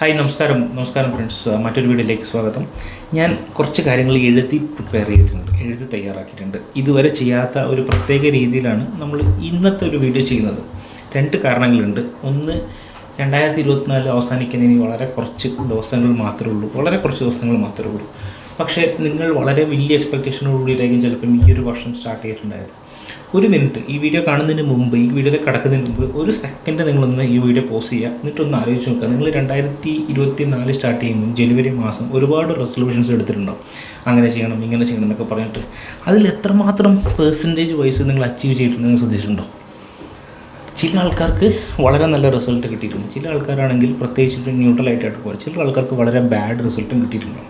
Hi നമസ്കാരം. നമസ്കാരം friends മറ്റൊരു വീഡിയോയിലേക്ക് സ്വാഗതം. ഞാൻ കുറച്ച് കാര്യങ്ങൾ എഴുതി പ്രിപ്പയർ ചെയ്തിട്ടുണ്ട് എഴുതി തയ്യാറാക്കിയിട്ടുണ്ട്. ഇതുവരെ ചെയ്യാത്ത ഒരു പ്രത്യേക രീതിയിലാണ് നമ്മൾ ഇന്നത്തെ ഒരു വീഡിയോ ചെയ്യുന്നത്. രണ്ട് കാരണങ്ങളുണ്ട്. ഒന്ന് രണ്ടായിരത്തി ഇരുപത്തിനാല് അവസാനിക്കുന്നതിന് വളരെ കുറച്ച് ദിവസങ്ങൾ മാത്രമേ ഉള്ളൂ. വളരെ കുറച്ച് ദിവസങ്ങൾ മാത്രമേ ഉള്ളൂ. പക്ഷേ നിങ്ങൾ വളരെ വലിയ എക്സ്പെക്റ്റേഷനോടുകൂടിയിട്ടായിരിക്കും ചിലപ്പം ഈ ഒരു വർഷം സ്റ്റാർട്ട് ചെയ്തിട്ടുണ്ടായത്. ഒരു മിനിറ്റ് ഈ വീഡിയോ കാണുന്നതിന് മുമ്പ് ഈ വീഡിയോയിൽ കിടക്കുന്നതിന് മുമ്പ് ഒരു സെക്കൻഡ് നിങ്ങളൊന്ന് ഈ വീഡിയോ പോസ് ചെയ്യുക. എന്നിട്ടൊന്ന് ആലോചിച്ച് നോക്കുക. നിങ്ങൾ രണ്ടായിരത്തി ഇരുപത്തി നാല് സ്റ്റാർട്ട് ചെയ്യുമ്പോൾ ജനുവരി മാസം ഒരുപാട് റെസൊല്യൂഷൻസ് എടുത്തിട്ടുണ്ടാവും. അങ്ങനെ ചെയ്യണം ഇങ്ങനെ ചെയ്യണം എന്നൊക്കെ പറഞ്ഞിട്ട്. അതിൽ എത്രമാത്രം പേഴ്സന്റേജ് വൈസ് നിങ്ങൾ അച്ചീവ് ചെയ്തിട്ടുണ്ടെന്ന് ശ്രദ്ധിച്ചിട്ടുണ്ടോ? ചില ആൾക്കാർക്ക് വളരെ നല്ല റിസൾട്ട് കിട്ടിയിട്ടുണ്ട്. ചില ആൾക്കാരാണെങ്കിൽ പ്രത്യേകിച്ചിട്ട് ന്യൂട്രലായിട്ടായിട്ട് പോകുക ചില ആൾക്കാർക്ക് വളരെ ബാഡ് റിസൾട്ടും കിട്ടിയിട്ടുണ്ടാവും.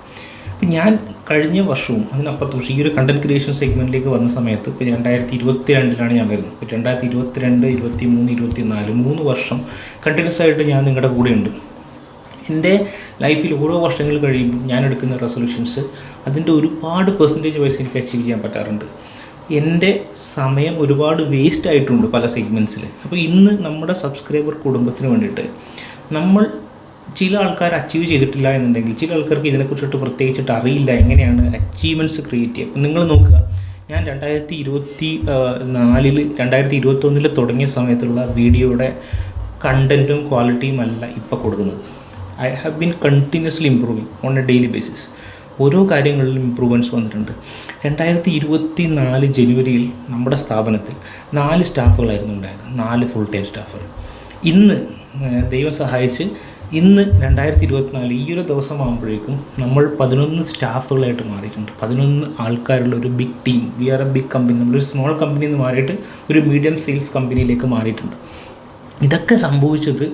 അപ്പം ഞാൻ കഴിഞ്ഞ വർഷവും അതിനപ്പുറത്ത് വർഷം ഈ ഒരു കണ്ടന്റ് ക്രിയേഷൻ സെഗ്മെന്റിലേക്ക് വന്ന സമയത്ത് ഇപ്പോൾ രണ്ടായിരത്തി ഇരുപത്തി രണ്ടിലാണ് ഞാൻ വരുന്നത്. ഇപ്പോൾ രണ്ടായിരത്തി ഇരുപത്തി രണ്ട് ഇരുപത്തി മൂന്ന് ഇരുപത്തി നാല് മൂന്ന് വർഷം കണ്ടിന്യൂസ് ആയിട്ട് ഞാൻ നിങ്ങളുടെ കൂടെയുണ്ട്. എന്റെ ലൈഫിൽ ഓരോ വർഷങ്ങൾ കഴിയുമ്പോൾ ഞാൻ എടുക്കുന്ന റെസൊല്യൂഷൻസ് അതിന്റെ ഒരുപാട് പെർസെന്റേജ് വൈസ് എനിക്ക് അച്ചീവ് ചെയ്യാൻ പറ്റാറുണ്ട്. എന്റെ സമയം ഒരുപാട് വേസ്റ്റ് ആയിട്ടുണ്ട് പല സെഗ്മെന്റ്സിൽ അപ്പോൾ ഇന്ന് നമ്മുടെ സബ്സ്ക്രൈബർ കുടുംബത്തിന് വേണ്ടിയിട്ട് നമ്മൾ ചില ആൾക്കാർ അച്ചീവ് ചെയ്തിട്ടില്ല എന്നുണ്ടെങ്കിൽ ചില ആൾക്കാർക്ക് ഇതിനെക്കുറിച്ചിട്ട് പ്രത്യേകിച്ചിട്ട് അറിയില്ല എങ്ങനെയാണ് അച്ചീവ്മെന്റ്സ് ക്രിയേറ്റ് ചെയ്യുക. നിങ്ങൾ നോക്കുക ഞാൻ രണ്ടായിരത്തി ഇരുപത്തി നാലിൽ രണ്ടായിരത്തി ഇരുപത്തൊന്നിൽ തുടങ്ങിയ സമയത്തുള്ള വീഡിയോയുടെ കണ്ടന്റും ക്വാളിറ്റിയും അല്ല ഇപ്പോൾ കൊടുക്കുന്നത്. I have been continuously improving on a daily basis ഓരോ കാര്യങ്ങളിലും ഇമ്പ്രൂവ്മെന്റ്സ് വന്നിട്ടുണ്ട്. രണ്ടായിരത്തി ഇരുപത്തി നാല് ജനുവരിയിൽ നമ്മുടെ സ്ഥാപനത്തിൽ നാല് സ്റ്റാഫുകളായിരുന്നു ഉണ്ടായത്. നാല് ഫുൾ ടൈം സ്റ്റാഫുകൾ ഇന്ന് ദൈവം സഹായിച്ച് ഇന്ന് രണ്ടായിരത്തി ഇരുപത്തിനാല് ഈ ഒരു ദിവസമാകുമ്പോഴേക്കും നമ്മൾ പതിനൊന്ന് സ്റ്റാഫുകളായിട്ട് മാറിയിട്ടുണ്ട്. പതിനൊന്ന് ആൾക്കാരുള്ള ഒരു big team we are a big company നമ്മളൊരു സ്മോൾ കമ്പനിയിൽ നിന്ന് മാറിയിട്ട് ഒരു മീഡിയം സെയിൽസ് കമ്പനിയിലേക്ക് മാറിയിട്ടുണ്ട്. ഇതൊക്കെ സംഭവിച്ചത്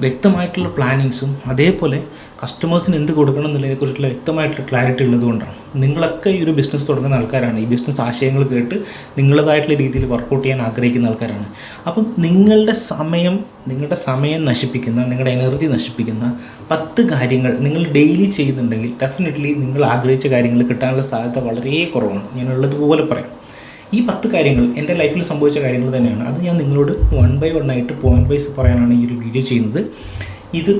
വ്യക്തമായിട്ടുള്ള പ്ലാനിങ്സും അതേപോലെ കസ്റ്റമേഴ്സിന് എന്ത് കൊടുക്കണം എന്നുള്ളതിനെക്കുറിച്ചുള്ള വ്യക്തമായിട്ടുള്ള ക്ലാരിറ്റി ഉള്ളതുകൊണ്ടാണ് നിങ്ങളൊക്കെ ഈ ഒരു ബിസിനസ് തുടങ്ങുന്ന ആൾക്കാരാണ്. ഈ ബിസിനസ് ആശയങ്ങൾ കേട്ട് നിങ്ങളതായിട്ടുള്ള രീതിയിൽ വർക്കൗട്ട് ചെയ്യാൻ ആഗ്രഹിക്കുന്ന ആൾക്കാരാണ്. അപ്പം നിങ്ങളുടെ സമയം നിങ്ങളുടെ സമയം നശിപ്പിക്കുന്ന നിങ്ങളുടെ എനർജി നശിപ്പിക്കുന്ന പത്ത് കാര്യങ്ങൾ നിങ്ങൾ ഡെയിലി ചെയ്യുന്നുണ്ടെങ്കിൽ ഡെഫിനറ്റ്ലി നിങ്ങൾ ആഗ്രഹിച്ച കാര്യങ്ങൾ കിട്ടാനുള്ള സാധ്യത വളരെ കുറവാണ്. ഞാനുള്ളതുപോലെ പറയാം. ഈ പത്ത് കാര്യങ്ങൾ എന്റെ ലൈഫിൽ സംഭവിച്ച കാര്യങ്ങൾ തന്നെയാണ്. അത് ഞാൻ നിങ്ങളോട് വൺ ബൈ വൺ ആയിട്ട് പോയിന്റ് വൈസ് പറയാനാണ് ഈ ഒരു വീഡിയോ ചെയ്യുന്നത്. ഇത്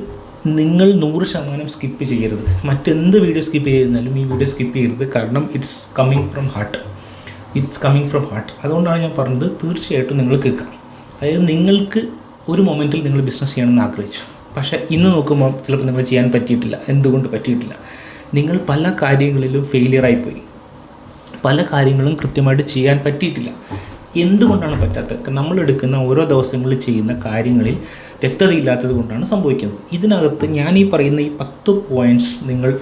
നിങ്ങൾ നൂറ് ശതമാനം സ്കിപ്പ് ചെയ്യരുത്. മറ്റെന്ത് വീഡിയോ സ്കിപ്പ് ചെയ്യുന്നാലും ഈ വീഡിയോ സ്കിപ്പ് ചെയ്യരുത്. കാരണം it's coming from heart it's coming from heart അതുകൊണ്ടാണ് ഞാൻ പറഞ്ഞത് തീർച്ചയായിട്ടും നിങ്ങൾ കേൾക്കാം. അതായത് നിങ്ങൾക്ക് ഒരു മൊമെന്റിൽ നിങ്ങൾ ബിസിനസ് ചെയ്യണമെന്ന് ആഗ്രഹിച്ചു. പക്ഷേ ഇന്ന് നോക്കുമ്പോൾ ചിലപ്പോൾ നിങ്ങൾ ചെയ്യാൻ പറ്റിയിട്ടില്ല. എന്തുകൊണ്ട് പറ്റിയിട്ടില്ല? നിങ്ങൾ പല കാര്യങ്ങളിലും ഫെയിലിയറായിപ്പോയി പല കാര്യങ്ങളും കൃത്യമായിട്ട് ചെയ്യാൻ പറ്റിയിട്ടില്ല. എന്തുകൊണ്ടാണ് പറ്റാത്തത്? നമ്മൾ എടുക്കുന്ന ഓരോ ദിവസങ്ങളിൽ ചെയ്യുന്ന കാര്യങ്ങളിൽ വ്യക്തതയില്ലാത്തത് കൊണ്ടാണ് സംഭവിക്കുന്നത്. ഇതിനകത്ത് ഞാൻ ഈ പറയുന്ന ഈ പത്ത് പോയിന്റ്സ് നിങ്ങൾ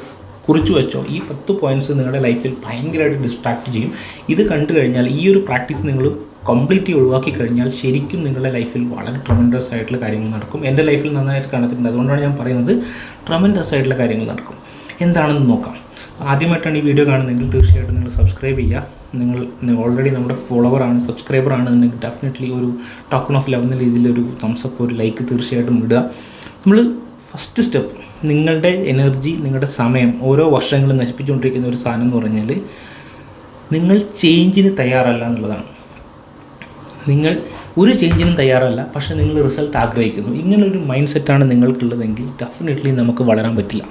കുറിച്ചു വെച്ചോ ഈ പത്ത് പോയിന്റ്സ് നിങ്ങളുടെ ലൈഫിൽ ഭയങ്കരമായിട്ട് ഡിസ്ട്രാക്ട് ചെയ്യും. ഇത് കണ്ടു കഴിഞ്ഞാൽ ഈ ഒരു പ്രാക്ടീസ് നിങ്ങൾ കംപ്ലീറ്റ്ലി ഒഴിവാക്കി കഴിഞ്ഞാൽ ശരിക്കും നിങ്ങളുടെ ലൈഫിൽ വളരെ ട്രമൻഡസ് ആയിട്ടുള്ള കാര്യങ്ങൾ നടക്കും. എന്റെ ലൈഫിൽ നന്നായിട്ട് കാണത്തിട്ടുണ്ട് അതുകൊണ്ടാണ് ഞാൻ പറയുന്നത് ട്രമൻഡസ് ആയിട്ടുള്ള കാര്യങ്ങൾ നടക്കും. എന്താണെന്ന് നോക്കാം. ആദ്യമായിട്ടാണ് ഈ വീഡിയോ കാണുന്നതെങ്കിൽ തീർച്ചയായിട്ടും നിങ്ങൾ സബ്സ്ക്രൈബ് ചെയ്യുക. നിങ്ങൾ ഓൾറെഡി നമ്മുടെ ഫോളോവർ ആണ് സബ്സ്ക്രൈബർ ആണ് എന്നുണ്ടെങ്കിൽ ഡെഫിനറ്റ്ലി ഒരു ടോക്കൺ ഓഫ് ലവ് എന്ന രീതിയിൽ ഒരു തംസപ്പ് ഒരു ലൈക്ക് തീർച്ചയായിട്ടും ഇടുക. നമ്മൾ ഫസ്റ്റ് സ്റ്റെപ്പ് നിങ്ങളുടെ എനർജി നിങ്ങളുടെ സമയം ഓരോ വർഷങ്ങളും നശിപ്പിച്ചുകൊണ്ടിരിക്കുന്ന ഒരു സാധനം എന്ന് പറഞ്ഞാൽ നിങ്ങൾ ചേഞ്ചിന് തയ്യാറല്ല എന്നുള്ളതാണ്. നിങ്ങൾ ഒരു ചേഞ്ചിനും തയ്യാറല്ല പക്ഷേ നിങ്ങൾ റിസൾട്ട് ആഗ്രഹിക്കുന്നു. ഇങ്ങനൊരു മൈൻഡ് സെറ്റാണ് നിങ്ങൾക്കുള്ളതെങ്കിൽ ഡെഫിനറ്റ്ലി നമുക്ക് വളരാൻ പറ്റില്ല.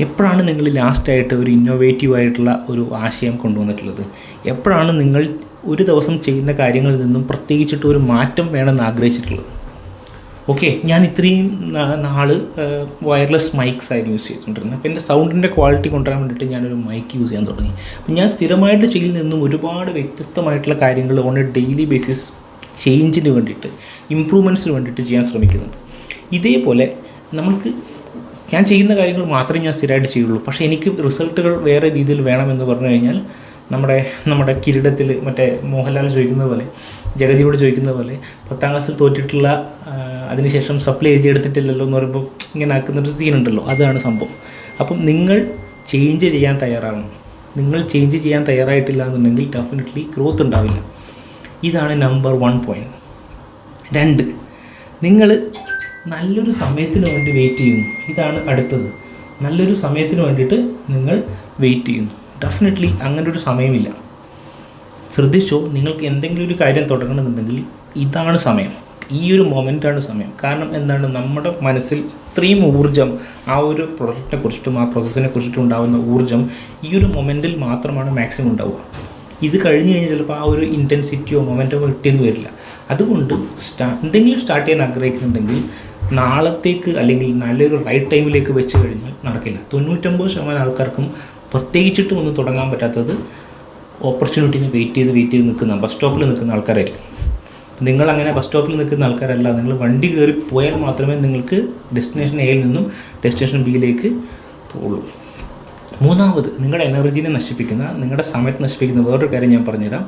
എപ്പോഴാണ് നിങ്ങൾ ലാസ്റ്റായിട്ട് ഒരു ഇന്നോവേറ്റീവ് ആയിട്ടുള്ള ഒരു ആശയം കൊണ്ടുവന്നിട്ടുള്ളത്? എപ്പോഴാണ് നിങ്ങൾ ഒരു ദിവസം ചെയ്യുന്ന കാര്യങ്ങളിൽ നിന്നും പ്രത്യേകിച്ചിട്ട് ഒരു മാറ്റം വേണമെന്ന് ആഗ്രഹിച്ചിട്ടുള്ളത്? ഓക്കെ ഞാൻ ഇത്രയും നാൾ വയർലെസ് മൈക്സ് ആയിരുന്നു യൂസ് ചെയ്തുകൊണ്ടിരുന്നത്. അപ്പോൾ എന്റെ സൗണ്ടിന്റെ ക്വാളിറ്റി കൊണ്ടുവരാൻ വേണ്ടിയിട്ട് ഞാനൊരു മൈക്ക് യൂസ് ചെയ്യാൻ തുടങ്ങി. അപ്പോൾ ഞാൻ സ്ഥിരമായിട്ട് ചെയ്യുന്ന നിന്നും ഒരുപാട് വ്യത്യസ്തമായിട്ടുള്ള കാര്യങ്ങൾ ഓൺ എ ഡെയിലി ബേസിസ് ചേഞ്ചിന് വേണ്ടിയിട്ട് ഇമ്പ്രൂവ്മെന്റ്സിന് വേണ്ടിയിട്ട് ചെയ്യാൻ ശ്രമിക്കുന്നുണ്ട്. ഇതേപോലെ നമ്മൾക്ക് ഞാൻ ചെയ്യുന്ന കാര്യങ്ങൾ മാത്രമേ ഞാൻ സ്ഥിരമായിട്ട് ചെയ്യുള്ളൂ. പക്ഷേ എനിക്ക് റിസൾട്ടുകൾ വേറെ രീതിയിൽ വേണമെന്ന് പറഞ്ഞു കഴിഞ്ഞാൽ നമ്മുടെ നമ്മുടെ കിരീടത്തിൽ മറ്റേ മോഹൻലാൽ ചോദിക്കുന്ന പോലെ ജഗതിയോട് ചോദിക്കുന്ന പോലെ പത്താം ക്ലാസ്സിൽ തോറ്റിട്ടുള്ള അതിനുശേഷം സപ്ലൈ എഴുതിയെടുത്തിട്ടില്ലല്ലോ എന്ന് പറയുമ്പോൾ ഇങ്ങനെ ആക്കുന്നൊരു സീനുണ്ടല്ലോ അതാണ് സംഭവം. അപ്പം നിങ്ങൾ ചേഞ്ച് ചെയ്യാൻ തയ്യാറാവണം. നിങ്ങൾ ചേഞ്ച് ചെയ്യാൻ തയ്യാറായിട്ടില്ല എന്നുണ്ടെങ്കിൽ ഡെഫിനറ്റ്ലി ഗ്രോത്ത് ഉണ്ടാവില്ല. ഇതാണ് നമ്പർ വൺ പോയിന്റ് രണ്ട് നിങ്ങൾ നല്ലൊരു സമയത്തിന് വേണ്ടി വെയിറ്റ് ചെയ്യുന്നു. ഇതാണ് അടുത്തത്. നല്ലൊരു സമയത്തിന് വേണ്ടിയിട്ട് നിങ്ങൾ വെയിറ്റ് ചെയ്യുന്നു. ഡെഫിനറ്റ്ലി അങ്ങനെ ഒരു സമയമില്ല. ശ്രദ്ധിച്ചോ നിങ്ങൾക്ക് എന്തെങ്കിലും ഒരു കാര്യം തുടങ്ങണമെന്നുണ്ടെങ്കിൽ ഇതാണ് സമയം. ഈ ഒരു മൊമെന്റാണ് സമയം. കാരണം എന്താണ്? നമ്മുടെ മനസ്സിൽ ഇത്രയും ഊർജം ആ ഒരു പ്രൊഡക്റ്റിനെ കുറിച്ചിട്ടും ആ പ്രോസസ്സിനെ കുറിച്ചിട്ടും ഉണ്ടാകുന്ന ഊർജം ഈ ഒരു മൊമെന്റിൽ മാത്രമാണ് മാക്സിമം ഉണ്ടാവുക. ഇത് കഴിഞ്ഞ് കഴിഞ്ഞാൽ ചിലപ്പോൾ ആ ഒരു ഇന്റൻസിറ്റിയോ മൊമെന്റോ കിട്ടിയെന്ന് വരില്ല. അതുകൊണ്ട് സ്റ്റാ എന്തെങ്കിലും സ്റ്റാർട്ട് ചെയ്യാൻ ആഗ്രഹിക്കുന്നുണ്ടെങ്കിൽ നാളത്തേക്ക് അല്ലെങ്കിൽ നല്ലൊരു റൈറ്റ് ടൈമിലേക്ക് വെച്ച് കഴിഞ്ഞാൽ നടക്കില്ല. തൊണ്ണൂറ്റൊമ്പത് ശതമാനം ആൾക്കാർക്കും പ്രത്യേകിച്ചിട്ടും ഒന്നും തുടങ്ങാൻ പറ്റാത്തത് ഓപ്പർച്യൂണിറ്റിന് വെയിറ്റ് ചെയ്ത് വെയിറ്റ് ചെയ്ത് നിൽക്കുന്ന ബസ് സ്റ്റോപ്പിൽ നിൽക്കുന്ന ആൾക്കാരായിരിക്കും. നിങ്ങൾ അങ്ങനെ ബസ് സ്റ്റോപ്പിൽ നിൽക്കുന്ന ആൾക്കാരല്ല. നിങ്ങൾ വണ്ടി കയറി പോയാൽ മാത്രമേ നിങ്ങൾക്ക് ഡെസ്റ്റിനേഷൻ എയിൽ നിന്നും ഡെസ്റ്റിനേഷൻ ബിയിലേക്ക് പോകുള്ളൂ മൂന്നാമത് നിങ്ങളുടെ എനർജീനെ നശിപ്പിക്കുന്ന നിങ്ങളുടെ സമയത്ത് നശിപ്പിക്കുന്ന വേറൊരു കാര്യം ഞാൻ പറഞ്ഞുതരാം.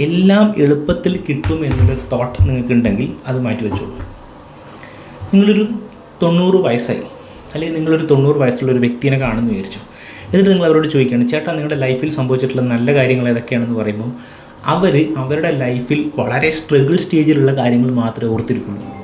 എല്ലാം എളുപ്പത്തിൽ കിട്ടും എന്നുള്ളൊരു തോട്ട് നിങ്ങൾക്കുണ്ടെങ്കിൽ അത് മാറ്റി വെച്ചോളൂ നിങ്ങളൊരു തൊണ്ണൂറ് വയസ്സായി. അല്ലെങ്കിൽ നിങ്ങളൊരു തൊണ്ണൂറ് വയസ്സുള്ള ഒരു വ്യക്തിനെ കാണുന്നു വിചാരിച്ചു. എന്നിട്ട് നിങ്ങൾ അവരോട് ചോദിക്കുകയാണ് ചേട്ടാ നിങ്ങളുടെ ലൈഫിൽ സംഭവിച്ചിട്ടുള്ള നല്ല കാര്യങ്ങൾ ഏതൊക്കെയാണെന്ന് പറയുമ്പോൾ അവർ അവരുടെ ലൈഫിൽ വളരെ സ്ട്രഗിൾ സ്റ്റേജിലുള്ള കാര്യങ്ങൾ മാത്രമേ ഓർത്തിരിക്കുള്ളൂ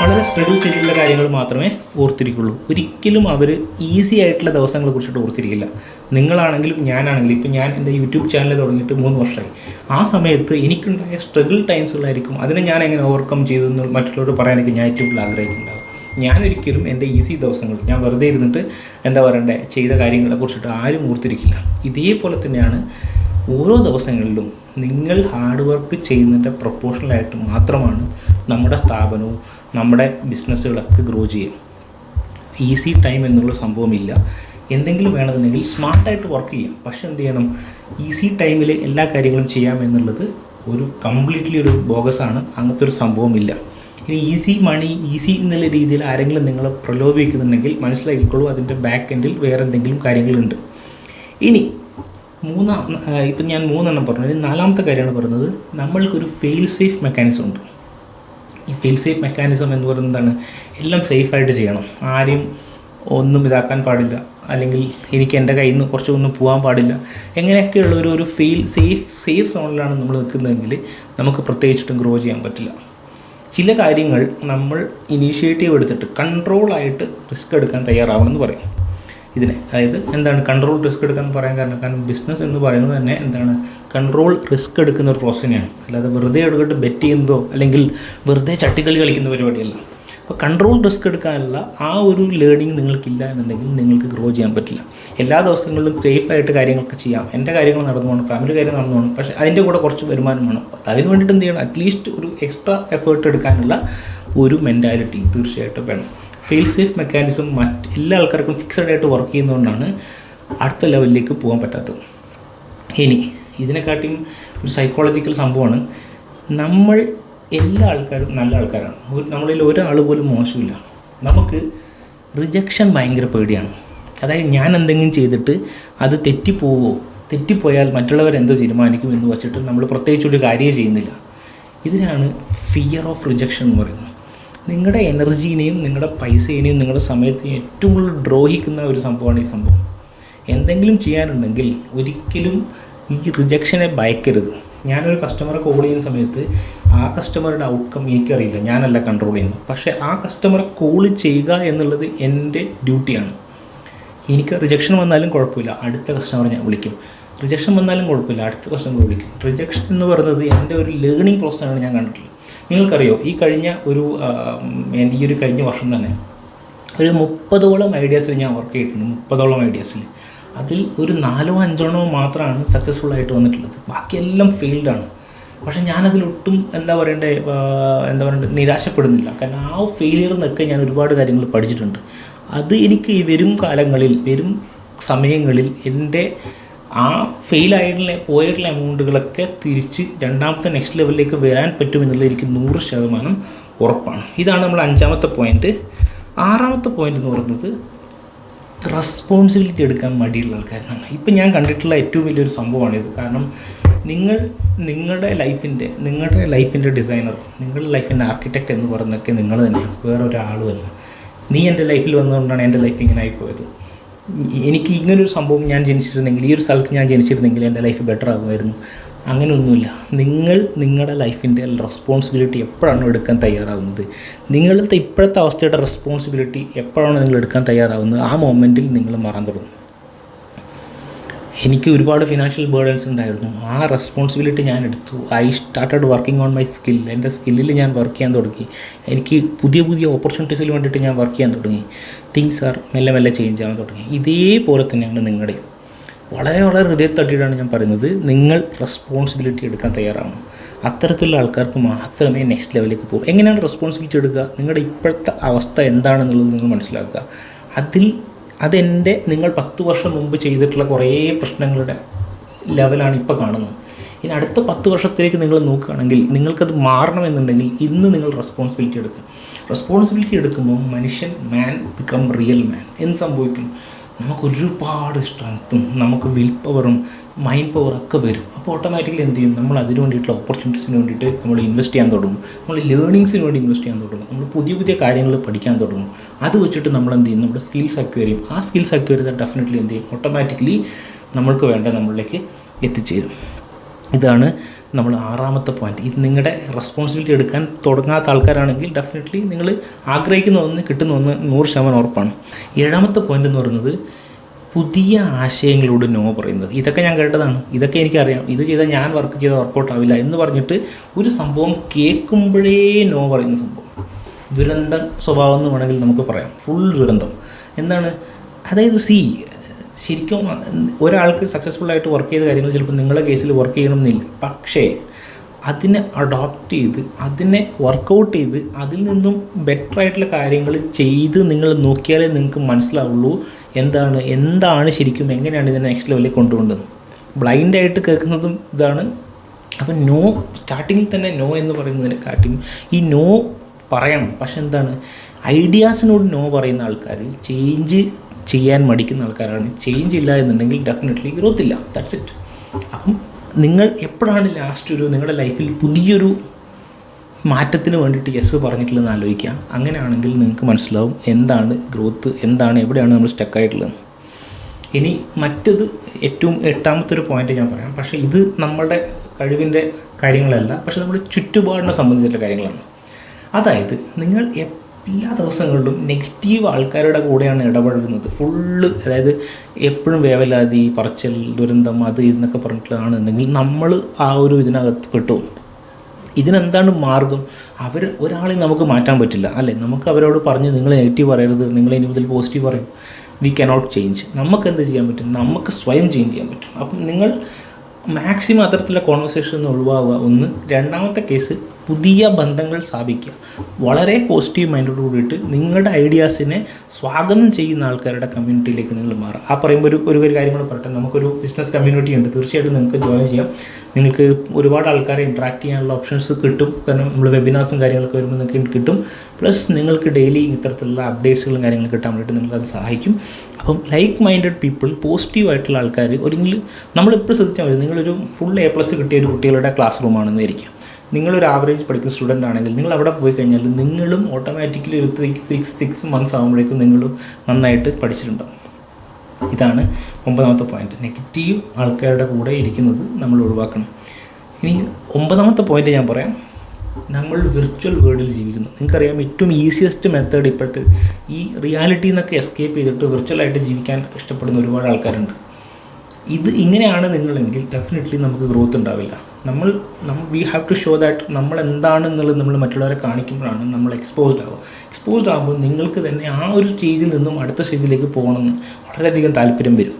വളരെ സ്ട്രഗിൾ ചെയ്തിട്ടുള്ള കാര്യങ്ങൾ മാത്രമേ ഓർത്തിരിക്കുള്ളൂ. ഒരിക്കലും അവർ ഈസി ആയിട്ടുള്ള ദിവസങ്ങളെ കുറിച്ചിട്ട് ഓർത്തിരിക്കില്ല. നിങ്ങളാണെങ്കിലും ഞാനാണെങ്കിലും ഇപ്പം ഞാൻ എന്റെ യൂട്യൂബ് ചാനൽ തുടങ്ങിയിട്ട് മൂന്ന് വർഷമായി. ആ സമയത്ത് എനിക്കുണ്ടായ സ്ട്രഗിൾ ടൈംസുകളായിരിക്കും അതിനെ ഞാൻ എങ്ങനെ ഓവർകം ചെയ്തു എന്ന് മറ്റുള്ളവരോട് പറയാനൊക്കെ ഞാൻ ഏറ്റവും കൂടുതൽ ആഗ്രഹിക്കുന്നുണ്ടാവും ഞാനൊരിക്കലും എന്റെ ഈസി ദിവസങ്ങൾ ഞാൻ വെറുതെ ഇരുന്നിട്ട് എന്താ പറയണ്ടേ ചെയ്ത കാര്യങ്ങളെ കുറിച്ചിട്ട് ആരും ഓർത്തിരിക്കില്ല. ഇതേപോലെ തന്നെയാണ് ഓരോ ദിവസങ്ങളിലും നിങ്ങൾ ഹാർഡ് വർക്ക് ചെയ്യുന്നതിന്റെ പ്രൊപ്പോഷണലായിട്ട് മാത്രമാണ് നമ്മുടെ സ്ഥാപനവും നമ്മുടെ ബിസിനസ്സുകളൊക്കെ ഗ്രോ ചെയ്യും ഈസി ടൈം എന്നുള്ള സംഭവമില്ല. എന്തെങ്കിലും വേണമെന്നുണ്ടെങ്കിൽ സ്മാർട്ടായിട്ട് വർക്ക് ചെയ്യാം പക്ഷെ എന്ത് ചെയ്യണം? ഈസി ടൈമിൽ എല്ലാ കാര്യങ്ങളും ചെയ്യാം എന്നുള്ളത് ഒരു കംപ്ലീറ്റ്ലി ഒരു ബോഗസാണ് അങ്ങനത്തെ ഒരു സംഭവമില്ല. ഇനി ഈസി മണി ഈസി എന്നുള്ള രീതിയിൽ ആരെങ്കിലും നിങ്ങളെ പ്രലോഭിക്കുന്നുണ്ടെങ്കിൽ മനസ്സിലാക്കിക്കോളൂ അതിന്റെ ബാക്ക് എൻഡിൽ വേറെ എന്തെങ്കിലും കാര്യങ്ങളുണ്ട്. ഇനി മൂന്നാം ഇപ്പം ഞാൻ മൂന്നെണ്ണം പറഞ്ഞു നാലാമത്തെ കാര്യമാണ് പറയുന്നത് നമ്മൾക്കൊരു ഫെയിൽ സേഫ് മെക്കാനിസം ഉണ്ട്. ഈ ഫെയിൽ സേഫ് മെക്കാനിസം എന്ന് പറയുന്നത് എന്താണ്? എല്ലാം സേഫായിട്ട് ചെയ്യണം. ആരെയും ഒന്നും ഇതാക്കാൻ പാടില്ല. അല്ലെങ്കിൽ എനിക്ക് എന്റെ കയ്യിൽ നിന്ന് കുറച്ചൊന്നും പോകാൻ പാടില്ല. എങ്ങനെയൊക്കെയുള്ള ഒരു ഒരു ഫെയിൽ സേഫ് സേഫ് സോണിലാണ് നമ്മൾ നിൽക്കുന്നതെങ്കിൽ നമുക്ക് പ്രത്യേകിച്ചിട്ടും ഗ്രോ ചെയ്യാൻ പറ്റില്ല. ചില കാര്യങ്ങൾ നമ്മൾ ഇനീഷ്യേറ്റീവ് എടുത്തിട്ട് കൺട്രോളായിട്ട് റിസ്ക് എടുക്കാൻ തയ്യാറാവണമെന്ന് പറയും. ഇതിനെ. അതായത് എന്താണ് കൺട്രോൾ റിസ്ക് എടുക്കാൻ പറയാൻ കാരണം? കാരണം ബിസിനസ് എന്ന് പറയുന്നത് തന്നെ എന്താണ്? കൺട്രോൾ റിസ്ക് എടുക്കുന്ന ഒരു പ്രോസസ്സിനെയാണ് അല്ലാതെ വെറുതെ എടുക്കട്ട് ബെറ്റ് ചെയ്യുന്നതോ അല്ലെങ്കിൽ വെറുതെ ചട്ടിക്കളി കളിക്കുന്ന പരിപാടിയല്ല. അപ്പോൾ കൺട്രോൾ റിസ്ക് എടുക്കാനുള്ള ആ ഒരു ലേണിംഗ് നിങ്ങൾക്കില്ല എന്നുണ്ടെങ്കിൽ നിങ്ങൾക്ക് ഗ്രോ ചെയ്യാൻ പറ്റില്ല. എല്ലാ ദിവസങ്ങളിലും സേഫ് ആയിട്ട് കാര്യങ്ങളൊക്കെ ചെയ്യാം. എന്റെ കാര്യങ്ങൾ നടന്നു പോകണം ഫാമിലി കാര്യം നടന്നു പോകണം. പക്ഷേ അതിന്റെ കൂടെ കുറച്ച് വരുമാനം വേണം. അതിന് വേണ്ടിയിട്ട് എന്ത് ചെയ്യണം? അറ്റ്ലീസ്റ്റ് ഒരു എക്സ്ട്രാ എഫേർട്ട് എടുക്കാനുള്ള ഒരു മെന്റാലിറ്റി തീർച്ചയായിട്ടും വേണം. ഫെയിൽ സേഫ് മെക്കാനിസം മറ്റ് എല്ലാ ആൾക്കാർക്കും ഫിക്സഡ് ആയിട്ട് വർക്ക് ചെയ്യുന്നതുകൊണ്ടാണ് അടുത്ത ലെവലിലേക്ക് പോകാൻ പറ്റാത്തത്. ഇനി ഇതിനെക്കാട്ടിയും ഒരു സൈക്കോളജിക്കൽ സംഭവമാണ് നമ്മൾ എല്ലാ ആൾക്കാരും നല്ല ആൾക്കാരാണ്. നമ്മളിൽ ഒരാൾ പോലും മോശമില്ല. നമുക്ക് റിജക്ഷൻ ഭയങ്കര പേടിയാണ്. അതായത് ഞാൻ എന്തെങ്കിലും ചെയ്തിട്ട് അത് തെറ്റിപ്പോവോ തെറ്റിപ്പോയാൽ മറ്റുള്ളവർ എന്തോ തീരുമാനിക്കും എന്ന് വെച്ചിട്ട് നമ്മൾ പ്രത്യേകിച്ച് ഒരു കാര്യം ചെയ്യുന്നില്ല. ഇതിനാണ് ഫിയർ ഓഫ് റിജക്ഷൻ എന്ന് പറയുന്നത്. നിങ്ങളുടെ എനർജീനെയും നിങ്ങളുടെ പൈസേനെയും നിങ്ങളുടെ സമയത്തെയും ഏറ്റവും കൂടുതൽ ദ്രോഹിക്കുന്ന ഒരു സംഭവമാണ് ഈ സംഭവം. എന്തെങ്കിലും ചെയ്യാനുണ്ടെങ്കിൽ ഒരിക്കലും ഈ റിജക്ഷനെ ഭയക്കരുത്. ഞാനൊരു കസ്റ്റമറെ കോൾ ചെയ്യുന്ന സമയത്ത് ആ കസ്റ്റമറുടെ ഔട്ട്കം എനിക്കറിയില്ല. ഞാനല്ല കൺട്രോൾ ചെയ്യുന്നത്. പക്ഷേ ആ കസ്റ്റമറെ കോൾ ചെയ്യുക എന്നുള്ളത് എന്റെ ഡ്യൂട്ടിയാണ് എനിക്ക് റിജക്ഷൻ വന്നാലും കുഴപ്പമില്ല. അടുത്ത കസ്റ്റമറെ ഞാൻ വിളിക്കും. റിജക്ഷൻ വന്നാലും കുഴപ്പമില്ല. അടുത്ത കസ്റ്റമർ വിളിക്കും. റിജക്ഷൻ എന്ന് പറയുന്നത് എന്റെ ഒരു ലേണിംഗ് പ്രോസസ്സാണ് ഞാൻ കണ്ടിട്ടുള്ളത്. നിങ്ങൾക്കറിയോ ഈ കഴിഞ്ഞ ഒരു ഈ ഒരു കഴിഞ്ഞ വർഷം തന്നെ ഒരു മുപ്പതോളം ഐഡിയാസിൽ ഞാൻ വർക്ക് ചെയ്തിട്ടുണ്ട് മുപ്പതോളം ഐഡിയാസിൽ അതിൽ ഒരു നാലോ അഞ്ചെണ്ണോ മാത്രമാണ് സക്സസ്ഫുൾ ആയിട്ട് വന്നിട്ടുള്ളത്. ബാക്കിയെല്ലാം ഫെയിൽഡാണ് പക്ഷെ ഞാനതിലൊട്ടും എന്താ പറയണ്ടേ എന്താ പറയണ്ടേ നിരാശപ്പെടുന്നില്ല. കാരണം ആ ഫെയിലിയർ നിന്നൊക്കെ ഞാൻ ഒരുപാട് കാര്യങ്ങൾ പഠിച്ചിട്ടുണ്ട്. അത് എനിക്ക് ഈ വരും കാലങ്ങളിൽ വരും സമയങ്ങളിൽ എന്റെ ആ ഫെയിലായിട്ടുള്ള പോയിട്ടുള്ള എമൗണ്ടുകളൊക്കെ തിരിച്ച് രണ്ടാമത്തെ നെക്സ്റ്റ് ലെവലിലേക്ക് വരാൻ പറ്റുമെന്നുള്ളത് എനിക്ക് നൂറ് ശതമാനം ഉറപ്പാണ്. ഇതാണ് നമ്മൾ അഞ്ചാമത്തെ പോയിന്റ് ആറാമത്തെ പോയിന്റ് എന്ന് പറയുന്നത് റെസ്പോൺസിബിലിറ്റി എടുക്കാൻ മടിയുള്ള ആൾക്കാരാണ്. ഇപ്പം ഞാൻ കണ്ടിട്ടുള്ള ഏറ്റവും വലിയൊരു സംഭവമാണിത് കാരണം നിങ്ങൾ നിങ്ങളുടെ ലൈഫിന്റെ നിങ്ങളുടെ ലൈഫിന്റെ ഡിസൈനർ നിങ്ങളുടെ ലൈഫിന്റെ ആർക്കിടെക്റ്റ് എന്ന് പറയുന്നതൊക്കെ നിങ്ങൾ തന്നെയാണ്. വേറെ ഒരാളുമല്ല നീ എന്റെ ലൈഫിൽ വന്നതുകൊണ്ടാണ് എന്റെ ലൈഫ് ഇങ്ങനെ ആയിപ്പോയത്. എനിക്ക് ഇങ്ങനൊരു സംഭവം ഞാൻ ജനിച്ചിരുന്നെങ്കിൽ ഈ ഒരു സ്ഥലത്ത് ഞാൻ ജനിച്ചിരുന്നെങ്കിൽ എന്റെ ലൈഫ് ബെറ്റർ ആകുമായിരുന്നു. അങ്ങനെയൊന്നുമില്ല. നിങ്ങൾ നിങ്ങളുടെ ലൈഫിന്റെ റെസ്പോൺസിബിലിറ്റി എപ്പോഴാണോ എടുക്കാൻ തയ്യാറാവുന്നത്? നിങ്ങളുടെ ഇപ്പോഴത്തെ അവസ്ഥയുടെ റെസ്പോൺസിബിലിറ്റി എപ്പോഴാണോ നിങ്ങൾ എടുക്കാൻ തയ്യാറാവുന്നത്? ആ മൊമെന്റിൽ നിങ്ങൾ മറന്നു തുടങ്ങും. എനിക്ക് ഒരുപാട് ഫിനാൻഷ്യൽ ബേർഡൻസ് ഉണ്ടായിരുന്നു. ആ റെസ്പോൺസിബിലിറ്റി ഞാൻ എടുത്തു. I started working on my skill എന്റെ സ്കില്ലിൽ ഞാൻ വർക്ക് ചെയ്യാൻ തുടങ്ങി. എനിക്ക് പുതിയ പുതിയ ഓപ്പർച്യൂണിറ്റീസിൽ വേണ്ടിയിട്ട് ഞാൻ വർക്ക് ചെയ്യാൻ തുടങ്ങി. തിങ്സ് ആർ മെല്ലെ മെല്ലെ ചേഞ്ച് ആവാൻ തുടങ്ങി. ഇതേപോലെ തന്നെയാണ് നിങ്ങളുടെ വളരെ വളരെ ഹൃദയത്തട്ടിയിട്ടാണ് ഞാൻ പറയുന്നത്. നിങ്ങൾ റെസ്പോൺസിബിലിറ്റി എടുക്കാൻ തയ്യാറാണ് അത്തരത്തിലുള്ള ആൾക്കാർക്ക് മാത്രമേ നെക്സ്റ്റ് ലെവലിലേക്ക് പോകും. എങ്ങനെയാണ് റെസ്പോൺസിബിലിറ്റി എടുക്കുക? നിങ്ങളുടെ ഇപ്പോഴത്തെ അവസ്ഥ എന്താണെന്നുള്ളത് നിങ്ങൾ മനസ്സിലാക്കുക. അതിൽ അതെന്റെ നിങ്ങൾ പത്ത് വർഷം മുമ്പ് ചെയ്തിട്ടുള്ള കുറേ പ്രശ്നങ്ങളുടെ ലെവലാണ് ഇപ്പോൾ കാണുന്നത്. ഇനി അടുത്ത പത്ത് വർഷത്തേക്ക് നിങ്ങൾ നോക്കുകയാണെങ്കിൽ നിങ്ങൾക്കത് മാറണമെന്നുണ്ടെങ്കിൽ ഇന്ന് നിങ്ങൾ റെസ്പോൺസിബിലിറ്റി എടുക്കുക. റെസ്പോൺസിബിലിറ്റി എടുക്കുമ്പോൾ മനുഷ്യൻ മാൻ ബിക്കം റിയൽ മാൻ എന്ത് സംഭവിക്കും? നമുക്ക് ഒരുപാട് സ്ട്രെങ്ത്തും നമുക്ക് വിൽ പവറും മൈൻഡ് പവറും ഒക്കെ വരും. അപ്പോൾ ഓട്ടോമാറ്റിക്കലി എന്ത് ചെയ്യും? നമ്മൾ അതിന് വേണ്ടിയിട്ടുള്ള ഓപ്പർച്യൂണിറ്റീസിന് വേണ്ടിയിട്ട് നമ്മൾ ഇൻവെസ്റ്റ് ചെയ്യാൻ തുടങ്ങും. നമ്മൾ ലേണിങ്സിന് വേണ്ടി ഇൻവെസ്റ്റ് ചെയ്യാൻ തുടങ്ങും. നമ്മൾ പുതിയ പുതിയ കാര്യങ്ങൾ പഠിക്കാൻ തുടങ്ങും. അത് വെച്ചിട്ട് നമ്മൾ എന്ത് ചെയ്യും? നമ്മുടെ സ്കിൽസ് അക്വയർ ചെയ്യും. ആ സ്കിൽസ് അക്വയർ ചെയ്താൽ ഡെഫിനറ്റ്ലി എന്ത് ചെയ്യും? ഓട്ടോമാറ്റിക്കലി നമ്മൾക്ക് വേണ്ട നമ്മളിലേക്ക് എത്തിച്ചേരും. ഇതാണ് നമ്മൾ ആറാമത്തെ പോയിന്റ് ഇത് നിങ്ങളുടെ റെസ്പോൺസിബിലിറ്റി എടുക്കാൻ തുടങ്ങാത്ത ആൾക്കാരാണെങ്കിൽ ഡെഫിനറ്റ്ലി നിങ്ങൾ ആഗ്രഹിക്കുന്ന ഒന്ന് കിട്ടുന്ന ഒന്ന് നൂറ് ശതമാനം ഉറപ്പാണ്. ഏഴാമത്തെ പോയിന്റ് എന്ന് പറയുന്നത് പുതിയ ആശയങ്ങളോട് നോ പറയുന്നത്. ഇതൊക്കെ ഞാൻ കേട്ടതാണ്. ഇതൊക്കെ എനിക്കറിയാം. ഇത് ചെയ്താൽ ഞാൻ വർക്ക് ചെയ്താൽ വർക്കൗട്ട് ആവില്ല എന്ന് പറഞ്ഞിട്ട് ഒരു സംഭവം കേൾക്കുമ്പോഴേ നോ പറയുന്ന സംഭവം. ദുരന്ത സ്വഭാവം എന്ന് വേണമെങ്കിൽ നമുക്ക് പറയാം. ഫുൾ ദുരന്തം. എന്താണ്? അതായത് സി ശരിക്കും ഒരാൾക്ക് സക്സസ്ഫുൾ ആയിട്ട് വർക്ക് ചെയ്ത കാര്യങ്ങൾ ചിലപ്പോൾ നിങ്ങളുടെ കേസിൽ വർക്ക് ചെയ്യണമെന്നില്ല. പക്ഷേ അതിനെ അഡോപ്റ്റ് ചെയ്ത് അതിനെ വർക്കൗട്ട് ചെയ്ത് അതിൽ നിന്നും ബെറ്റർ ആയിട്ടുള്ള കാര്യങ്ങൾ ചെയ്ത് നിങ്ങൾ നോക്കിയാലേ നിങ്ങൾക്ക് മനസ്സിലാവുള്ളൂ എന്താണ് എന്താണ് ശരിക്കും എങ്ങനെയാണ് ഇതിനെ നെക്സ്റ്റ് ലെവലിൽ ബ്ലൈൻഡ് ബ്ലൈൻഡായിട്ട് കേൾക്കുന്നതും ഇതാണ്. അപ്പം നോ സ്റ്റാർട്ടിങ്ങിൽ തന്നെ നോ എന്ന് പറയുന്നതിനെക്കാട്ടിയും ഈ നോ പറയണം. പക്ഷെ എന്താണ്? ഐഡിയാസിനോട് നോ പറയുന്ന ആൾക്കാർ ചേഞ്ച് ചെയ്യാൻ മടിക്കുന്ന ആൾക്കാരാണ്. ചേഞ്ച് ഇല്ല എന്നുണ്ടെങ്കിൽ ഡെഫിനറ്റ്ലി ഗ്രോത്ത് ഇല്ല. ദാറ്റ്സ് ഇറ്റ് അപ്പം നിങ്ങൾ എപ്പോഴാണ് ലാസ്റ്റ് ഒരു നിങ്ങളുടെ ലൈഫിൽ പുതിയൊരു മാറ്റത്തിന് വേണ്ടിയിട്ട് യെസ് പറഞ്ഞിട്ടുള്ളതെന്ന് ആലോചിക്കുക. അങ്ങനെയാണെങ്കിൽ നിങ്ങൾക്ക് മനസ്സിലാവും എന്താണ് ഗ്രോത്ത് എന്താണ് എവിടെയാണ് നമ്മൾ സ്റ്റക്കായിട്ടുള്ളത് ഇനി മറ്റത് ഏറ്റവും എട്ടാമത്തെ ഒരു പോയിന്റ് ഞാൻ പറയാം. പക്ഷേ ഇത് നമ്മളുടെ കഴിവിന്റെ കാര്യങ്ങളല്ല. പക്ഷേ നമ്മുടെ ചുറ്റുപാടിനെ സംബന്ധിച്ചിട്ടുള്ള കാര്യങ്ങളാണ്. അതായത് നിങ്ങൾ എല്ലാ ദിവസങ്ങളിലും നെഗറ്റീവ് ആൾക്കാരുടെ കൂടെയാണ് ഇടപഴകുന്നത്. ഫുള്ള് അതായത് എപ്പോഴും വേവലാതി പറച്ചൽ ദുരന്തം അത് ഇതെന്നൊക്കെ പറഞ്ഞിട്ടുള്ളതാണെന്നുണ്ടെങ്കിൽ നമ്മൾ ആ ഒരു ഇതിനകത്ത് പെട്ടു. ഇതിനെന്താണ് മാർഗം? അവർ ഒരാളെ നമുക്ക് മാറ്റാൻ പറ്റില്ല. അല്ലേ? നമുക്ക് അവരോട് പറഞ്ഞ് നിങ്ങൾ നെഗറ്റീവ് പറയരുത് നിങ്ങൾ ഇനി മുതൽ പോസിറ്റീവ് പറയും. വി കനോട്ട് ചേഞ്ച് നമുക്ക് എന്ത് ചെയ്യാൻ പറ്റും? നമുക്ക് സ്വയം ചേഞ്ച് ചെയ്യാൻ പറ്റും. അപ്പം നിങ്ങൾ മാക്സിമം അത്തരത്തിലുള്ള കോൺവെർസേഷൻ ഒന്ന് ഒഴിവാവുക. ഒന്ന് രണ്ടാമത്തെ കേസ് പുതിയ ബന്ധങ്ങൾ സ്ഥാപിക്കുക. വളരെ പോസിറ്റീവ് മൈൻഡോട് കൂടിയിട്ട് നിങ്ങളുടെ ഐഡിയാസിനെ സ്വാഗതം ചെയ്യുന്ന ആൾക്കാരുടെ കമ്മ്യൂണിറ്റിയിലേക്ക് നിങ്ങൾ മാറുക. ആ പറയുമ്പോൾ ഒരു ഒരു ഒരു കാര്യം കൂടെ പറയട്ടെ. നമുക്കൊരു ബിസിനസ് കമ്മ്യൂണിറ്റി ഉണ്ട്. തീർച്ചയായിട്ടും നിങ്ങൾക്ക് ജോയിൻ ചെയ്യാം. നിങ്ങൾക്ക് ഒരുപാട് ആൾക്കാരെ ഇൻട്രാക്ട് ചെയ്യാനുള്ള ഓപ്ഷൻസ് കിട്ടും. കാരണം നമ്മൾ വെബിനാർസും കാര്യങ്ങളൊക്കെ വരുമ്പോൾ നിങ്ങൾക്ക് കിട്ടും. പ്ലസ് നിങ്ങൾക്ക് ഡെയിലി ഇത്തരത്തിലുള്ള അപ്ഡേറ്റ്സുകളും കാര്യങ്ങളും കിട്ടാൻ വേണ്ടിയിട്ട് അത് സഹായിക്കും. അപ്പം ലൈക്ക് മൈൻഡഡ് പീപ്പിൾ പോസിറ്റീവ് ആയിട്ടുള്ള ആൾക്കാർ ഒരിക്കലും നമ്മളിപ്പോൾ ശ്രദ്ധിച്ചാൽ മതി. നിങ്ങളൊരു ഫുൾ എ പ്ലസ് കിട്ടിയ ഒരു കുട്ടികളുടെ ക്ലാസ് റൂമാണെന്ന് ഇരിക്കാം നിങ്ങളൊരു ആവറേജ് പഠിക്കുന്ന സ്റ്റുഡന്റ് ആണെങ്കിൽ നിങ്ങൾ അവിടെ പോയി കഴിഞ്ഞാൽ നിങ്ങളും ഓട്ടോമാറ്റിക്കലി ഒരു ത്രീ സിക്സ് സിക്സ് മന്ത്സ് ആകുമ്പോഴേക്കും നിങ്ങളും നന്നായിട്ട് പഠിച്ചിട്ടുണ്ടാവും. ഇതാണ് ഒമ്പതാമത്തെ പോയിന്റ് നെഗറ്റീവ് ആൾക്കാരുടെ കൂടെ ഇരിക്കുന്നത് നമ്മൾ ഒഴിവാക്കണം. ഇനി ഒമ്പതാമത്തെ പോയിന്റ് ഞാൻ പറയാം. നമ്മൾ വിർച്വൽ വേൾഡിൽ ജീവിക്കുന്നു. നിങ്ങൾക്കറിയാം ഏറ്റവും ഈസിയസ്റ്റ് മെത്തേഡ് ഇപ്പോഴത്തെ ഈ റിയാലിറ്റിയിൽ നിന്നൊക്കെ എസ്കേപ്പ് ചെയ്തിട്ട് വിർച്വലായിട്ട് ജീവിക്കാൻ ഇഷ്ടപ്പെടുന്ന ഒരുപാട് ആൾക്കാരുണ്ട്. ഇത് ഇങ്ങനെയാണ് നിങ്ങളെങ്കിൽ ഡെഫിനറ്റ്ലി നമുക്ക് ഗ്രോത്ത് ഉണ്ടാവില്ല. നമ്മൾ നമ്മൾ we have to show that നമ്മൾ എന്താണെന്നുള്ളത് നമ്മൾ മറ്റുള്ളവരെ കാണിക്കുമ്പോഴാണ് നമ്മൾ എക്സ്പോസ്ഡ് ആവുക. എക്സ്പോസ്ഡ് ആകുമ്പോൾ നിങ്ങൾക്ക് തന്നെ ആ ഒരു സ്റ്റേജിൽ നിന്നും അടുത്ത സ്റ്റേജിലേക്ക് പോകണമെന്ന് വളരെയധികം താല്പര്യം വരും.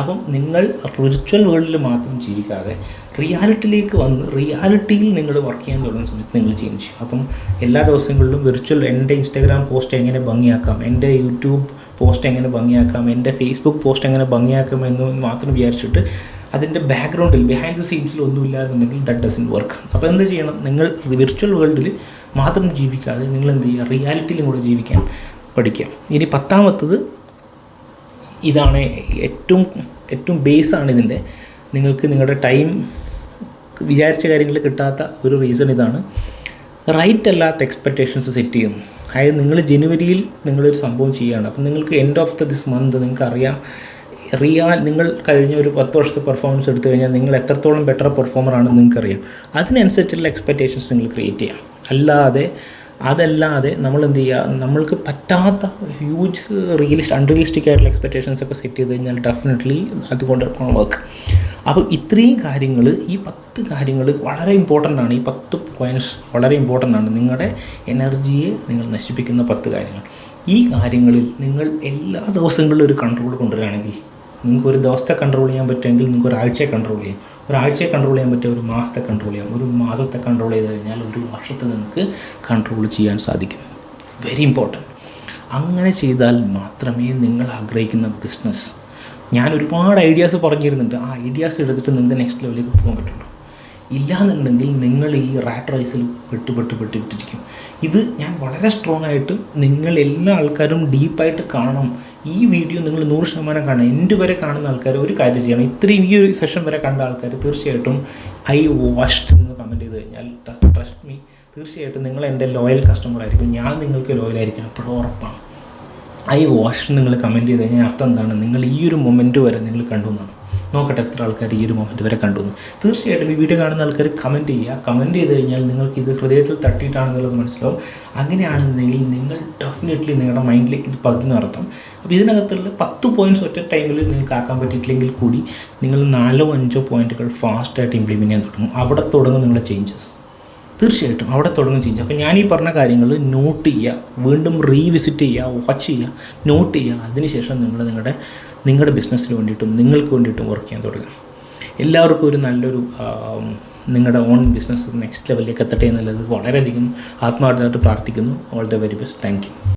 അപ്പം നിങ്ങൾ വിർച്വൽ വേൾഡിൽ മാത്രം ജീവിക്കാതെ റിയാലിറ്റിയിലേക്ക് വന്ന് റിയാലിറ്റിയിൽ നിങ്ങൾ വർക്ക് ചെയ്യാൻ തുടങ്ങുന്ന സമയത്ത് നിങ്ങൾ ചേഞ്ച് ചെയ്യും അപ്പം എല്ലാ ദിവസങ്ങളിലും വിർച്വൽ എന്റെ ഇൻസ്റ്റാഗ്രാം പോസ്റ്റ് എങ്ങനെ ഭംഗിയാക്കാം എന്റെ യൂട്യൂബ് പോസ്റ്റ് എങ്ങനെ ഭംഗിയാക്കാം എന്റെ ഫേസ്ബുക്ക് പോസ്റ്റ് എങ്ങനെ ഭംഗിയാക്കാം എന്ന് മാത്രം വിചാരിച്ചിട്ട് അതിന്റെ ബാക്ക്ഗ്രൗണ്ടിൽ ബിഹൈൻഡ് ദ സീൻസിൽ ഒന്നുമില്ല എന്നുണ്ടെങ്കിൽ ദറ്റ് ഡസൻ വർക്ക് അപ്പോൾ എന്ത് ചെയ്യണം? നിങ്ങൾ വിർച്വൽ വേൾഡിൽ മാത്രം ജീവിക്കാതെ നിങ്ങൾ എന്ത് ചെയ്യുക? റിയാലിറ്റിയിലും കൂടെ ജീവിക്കാൻ പഠിക്കുക. ഇനി പത്താമത്തത് ഇതാണ് ഏറ്റവും ഏറ്റവും ബേസ് ആണ് ഇതിന്റെ നിങ്ങൾക്ക് നിങ്ങളുടെ ടൈം വിചാരിച്ച കാര്യങ്ങൾ കിട്ടാത്ത ഒരു റീസൺ ഇതാണ്. റൈറ്റ് അല്ലാത്ത എക്സ്പെക്റ്റേഷൻസ് സെറ്റ് ചെയ്യുന്നു. അതായത് നിങ്ങൾ ജനുവരിയിൽ നിങ്ങളൊരു സംഭവം ചെയ്യുകയാണ്. അപ്പം നിങ്ങൾക്ക് end of the this month നിങ്ങൾക്ക് അറിയാം. റിയാൽ നിങ്ങൾ കഴിഞ്ഞ ഒരു പത്ത് വർഷത്തെ പെർഫോമൻസ് എടുത്തു കഴിഞ്ഞാൽ നിങ്ങൾ എത്രത്തോളം ബെറ്റർ പെർഫോമർ ആണെന്ന് നിങ്ങൾക്കറിയാം. അതിനനുസരിച്ചുള്ള എക്സ്പെക്റ്റേഷൻസ് നിങ്ങൾ ക്രിയേറ്റ് ചെയ്യാം. അല്ലാതെ അതല്ലാതെ നമ്മൾ എന്ത് ചെയ്യുക നമ്മൾക്ക് പറ്റാത്ത ഹ്യൂജ് റിയലിസ്റ്റ് അൺറിയലിസ്റ്റിക് ആയിട്ടുള്ള എക്സ്പെക്റ്റേഷൻസ് ഒക്കെ സെറ്റ് ചെയ്ത് കഴിഞ്ഞാൽ ഡെഫിനറ്റ്ലി അതുകൊണ്ട് വർക്ക് അപ്പോൾ ഇത്രയും കാര്യങ്ങൾ ഈ പത്ത് കാര്യങ്ങൾ വളരെ ഇമ്പോർട്ടന്റ് ആണ്. ഈ പത്ത് പോയിന്റ്സ് വളരെ ഇമ്പോർട്ടന്റ് ആണ്. നിങ്ങളുടെ എനർജിയെ നിങ്ങൾ നശിപ്പിക്കുന്ന പത്ത് കാര്യങ്ങൾ. ഈ കാര്യങ്ങളിൽ നിങ്ങൾ എല്ലാ ദിവസങ്ങളിലും ഒരു കൺട്രോൾ കൊണ്ടുവരികയാണെങ്കിൽ നിങ്ങൾക്ക് ഒരു ദിവസത്തെ കൺട്രോൾ ചെയ്യാൻ പറ്റുമെങ്കിൽ നിങ്ങൾക്ക് ഒരാഴ്ചയെ കൺട്രോൾ ചെയ്യാം. ഒരാഴ്ചയെ കൺട്രോൾ ചെയ്യാൻ പറ്റിയ ഒരു മാസത്തെ കൺട്രോൾ ചെയ്യാം. ഒരു മാസത്തെ കൺട്രോൾ ചെയ്ത് കഴിഞ്ഞാൽ ഒരു വർഷത്തെ നിങ്ങൾക്ക് കൺട്രോൾ ചെയ്യാൻ സാധിക്കും. ഇറ്റ്സ് വെരി ഇമ്പോർട്ടന്റ് അങ്ങനെ ചെയ്താൽ മാത്രമേ നിങ്ങൾ ആഗ്രഹിക്കുന്ന ബിസിനസ് ഞാൻ ഒരുപാട് ഐഡിയാസ് പറഞ്ഞിരുന്നുണ്ട് ആ ഐഡിയാസ് എടുത്തിട്ട് നിങ്ങൾക്ക് നെക്സ്റ്റ് ലെവലിലേക്ക് പോകാൻ പറ്റുള്ളൂ. ഇല്ലാന്നുണ്ടെങ്കിൽ നിങ്ങൾ ഈ റാറ്റ് റൈസിൽ പെട്ട് പെട്ട് പെട്ടിട്ടിരിക്കും. ഇത് ഞാൻ വളരെ സ്ട്രോങ് ആയിട്ട് നിങ്ങൾ എല്ലാ ആൾക്കാരും ഡീപ്പായിട്ട് കാണണം. ഈ വീഡിയോ നിങ്ങൾ നൂറ് ശതമാനം കാണണം. എന്റെ വരെ കാണുന്ന ആൾക്കാർ ഒരു കാര്യം ചെയ്യണം. ഇത്രയും ഈ ഒരു സെഷൻ വരെ കണ്ട ആൾക്കാർ തീർച്ചയായിട്ടും ഐ വാഷ്ഡ് എന്ന് കമന്റ് ചെയ്ത് കഴിഞ്ഞാൽ ട്രസ്റ്റ് മീ തീർച്ചയായിട്ടും നിങ്ങൾ എന്റെ ലോയൽ കസ്റ്റമർ ആയിരിക്കും. ഞാൻ നിങ്ങൾക്ക് ലോയൽ ആയിരിക്കും എപ്പോഴും ഉറപ്പാണ്. ഐ വാഷ് നിങ്ങൾ കമന്റ് ചെയ്ത് കഴിഞ്ഞാൽ അർത്ഥം എന്താണ്? നിങ്ങൾ ഈ ഒരു മൊമെന്റ് വരെ നിങ്ങൾ കണ്ടു എന്നാണ്. നോക്കട്ടെ എത്ര ആൾക്കാർ ഈ ഒരു മൊമെന്റ് വരെ കണ്ടു തീർച്ചയായിട്ടും ഈ വീഡിയോ കാണുന്ന ആൾക്കാർ കമന്റ് ചെയ്യുക. കമന്റ് ചെയ്ത് കഴിഞ്ഞാൽ നിങ്ങൾക്ക് ഇത് ഹൃദയത്തിൽ തട്ടിയിട്ടാണെന്നുള്ളത് മനസ്സിലാവും. അങ്ങനെയാണെന്നുണ്ടെങ്കിൽ നിങ്ങൾ ഡെഫിനറ്റ്ലി നിങ്ങളുടെ മൈൻഡിലേക്ക് ഇത് പതിഞ്ഞ അർത്ഥം അപ്പോൾ ഇതിനകത്തുള്ള പത്ത് പോയിന്റ്സ് ഒറ്റ ടൈമിൽ നിങ്ങൾക്ക് ആക്കാൻ പറ്റിയിട്ടില്ലെങ്കിൽ കൂടി നിങ്ങൾ നാലോ അഞ്ചോ പോയിന്റുകൾ ഫാസ്റ്റായിട്ട് ഇംപ്ലിമെന്റ് ചെയ്യാൻ തുടങ്ങും. അവിടെ തുടങ്ങും നിങ്ങളുടെ ചേഞ്ചസ് തീർച്ചയായിട്ടും അവിടെ തുടങ്ങും ചേഞ്ച് അപ്പോൾ ഞാൻ ഈ പറഞ്ഞ കാര്യങ്ങൾ നോട്ട് ചെയ്യുക. വീണ്ടും റീവിസിറ്റ് ചെയ്യുക വാച്ച് ചെയ്യുക നോട്ട് ചെയ്യുക. അതിനുശേഷം നിങ്ങൾ നിങ്ങളുടെ നിങ്ങളുടെ ബിസിനസ്സിന് വേണ്ടിയിട്ടും നിങ്ങൾക്ക് വേണ്ടിയിട്ടും വർക്ക് ചെയ്യാൻ തുടങ്ങുക എല്ലാവർക്കും ഒരു നല്ലൊരു നിങ്ങളുടെ ഓൺ ബിസിനസ് നെക്സ്റ്റ് ലെവലിലേക്ക് എത്തട്ടെ എന്നുള്ളത് വളരെയധികം ആത്മാർത്ഥമായിട്ട് പ്രാർത്ഥിക്കുന്നു. All the very best thank you